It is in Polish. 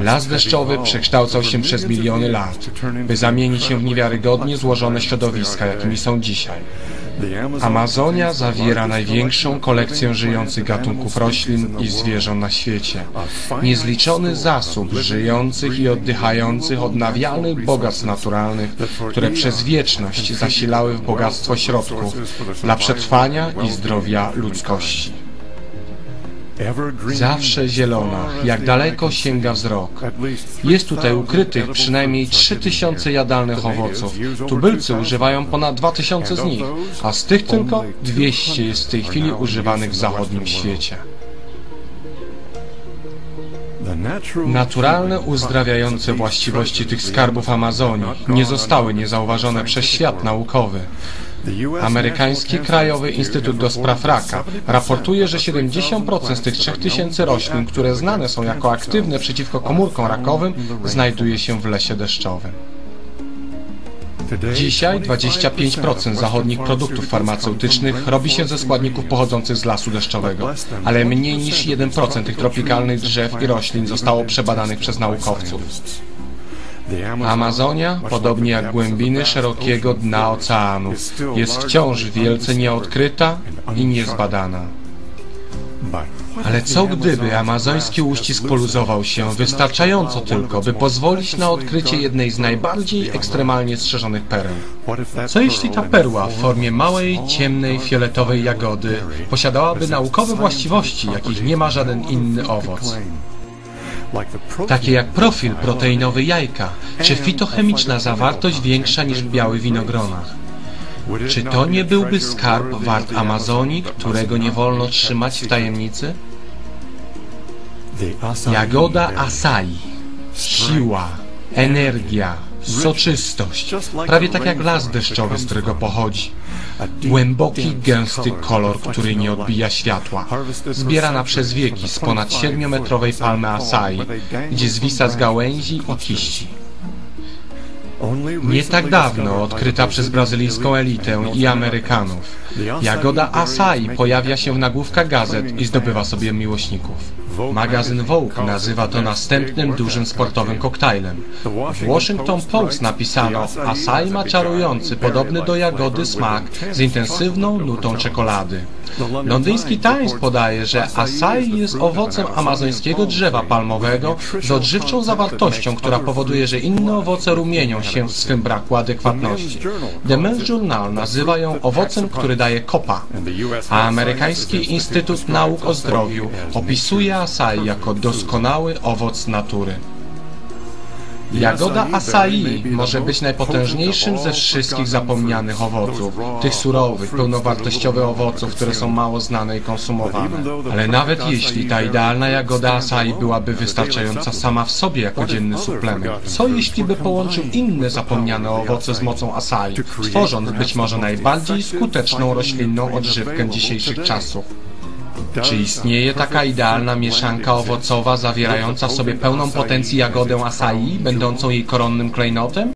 Las deszczowy przekształcał się przez miliony lat, by zamienić się w niewiarygodnie złożone środowiska, jakimi są dzisiaj. Amazonia zawiera największą kolekcję żyjących gatunków roślin i zwierząt na świecie. Niezliczony zasób żyjących i oddychających odnawialnych bogactw naturalnych, które przez wieczność zasilały w bogactwo środków dla przetrwania i zdrowia ludzkości. Zawsze zielona, jak daleko sięga wzrok. Jest tutaj ukrytych przynajmniej 3000 jadalnych owoców. Tubylcy używają ponad 2000 z nich, a z tych tylko 200 jest w tej chwili używanych w zachodnim świecie. Naturalne, uzdrawiające właściwości tych skarbów Amazonii nie zostały niezauważone przez świat naukowy. Amerykański Krajowy Instytut do Spraw Raka raportuje, że 70% z tych 3000 roślin, które znane są jako aktywne przeciwko komórkom rakowym, znajduje się w lesie deszczowym. Dzisiaj 25% zachodnich produktów farmaceutycznych robi się ze składników pochodzących z lasu deszczowego, ale mniej niż 1% tych tropikalnych drzew i roślin zostało przebadanych przez naukowców. Amazonia, podobnie jak głębiny szerokiego dna oceanu, jest wciąż wielce nieodkryta i niezbadana. Ale co gdyby amazoński uścisk poluzował się wystarczająco tylko, by pozwolić na odkrycie jednej z najbardziej ekstremalnie strzeżonych pereł? Co jeśli ta perła w formie małej, ciemnej, fioletowej jagody posiadałaby naukowe właściwości, jakich nie ma żaden inny owoc? Takie jak profil proteinowy jajka, czy fitochemiczna zawartość większa niż w białych winogronach. Czy to nie byłby skarb wart Amazonii, którego nie wolno trzymać w tajemnicy? Jagoda acai. Siła, energia, soczystość, prawie tak jak las deszczowy, z którego pochodzi. Głęboki, gęsty kolor, który nie odbija światła. Zbierana przez wieki z ponad 7-metrowej palmy acai, gdzie zwisa z gałęzi i kiści. Nie tak dawno odkryta przez brazylijską elitę i Amerykanów. Jagoda acai pojawia się w nagłówkach gazet i zdobywa sobie miłośników. Magazyn Vogue nazywa to następnym dużym sportowym koktajlem. W Washington Post napisano Acai ma czarujący, podobny do jagody smak z intensywną nutą czekolady. Londyński Times podaje, że acai jest owocem amazońskiego drzewa palmowego z odżywczą zawartością, która powoduje, że inne owoce rumienią się w swym braku adekwatności. The Men's Journal nazywa ją owocem, który daje kopa, a amerykański Instytut Nauk o Zdrowiu opisuje acai jako doskonały owoc natury. Jagoda acai może być najpotężniejszym ze wszystkich zapomnianych owoców, tych surowych, pełnowartościowych owoców, które są mało znane i konsumowane. Ale nawet jeśli ta idealna jagoda acai byłaby wystarczająca sama w sobie jako dzienny suplement, co jeśli by połączył inne zapomniane owoce z mocą acai, tworząc być może najbardziej skuteczną roślinną odżywkę dzisiejszych czasów? Czy istnieje taka idealna mieszanka owocowa zawierająca w sobie pełną potencję jagodę acai, będącą jej koronnym klejnotem?